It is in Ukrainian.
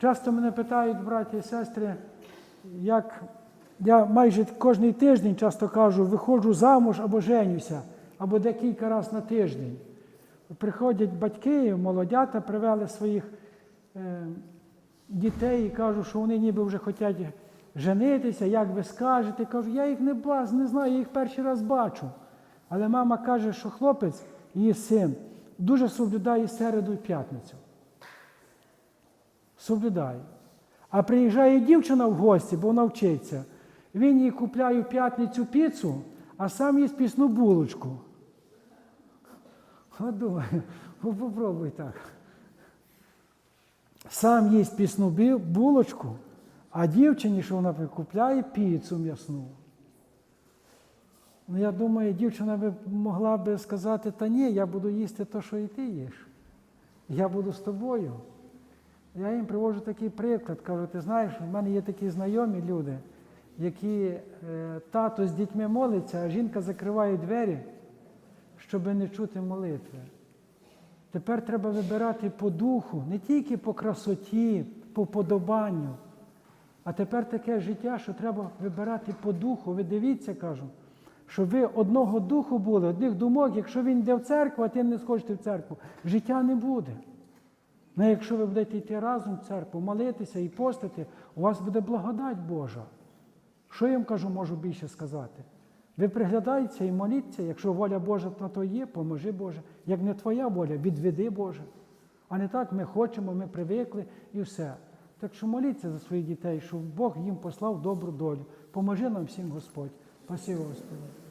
Часто мене питають, браті і сестри, як я майже кожний тиждень часто кажу, виходжу замуж або женюся, або декілька разів на тиждень. Приходять батьки, молодята, привели своїх е, дітей і кажуть, що вони ніби вже хочуть женитися, як ви скажете. Кажу, я їх не бачу, не знаю, я їх перший раз бачу. Але мама каже, що хлопець, її син, дуже соблюдає середу і п'ятницю. Соблюдає. А приїжджає дівчина в гості, бо вона вчиться. Він їй купляє в п'ятницю піцу, а сам їсть пісну булочку. От думаю, ну, попробуй так. Сам їсть пісну булочку, а дівчині, що вона купляє піцу м'ясну. Ну, я думаю, дівчина би могла би сказати, та ні, я буду їсти те, що і ти їш. Я буду з тобою. Я їм привожу такий приклад, кажу, ти знаєш, в мене є такі знайомі люди, які е, тато з дітьми молиться, а жінка закриває двері, щоб не чути молитви. Тепер треба вибирати по духу, не тільки по красоті, по подобанню. А тепер таке життя, що треба вибирати по духу. Ви дивіться, кажу, щоб ви одного духу були, одних думок, якщо він йде в церкву, а ти не схочете в церкву, життя не буде. Ну, якщо ви будете йти разом в церкву, молитися і постити, у вас буде благодать Божа. Що я їм кажу, можу більше сказати? Ви приглядайтеся і моліться, якщо воля Божа на то є, поможи Боже. Як не твоя воля, відведи Боже. А не так ми хочемо, ми привикли і все. Так що моліться за своїх дітей, щоб Бог їм послав добру долю. Поможи нам всім Господь. Спасибо, Господи.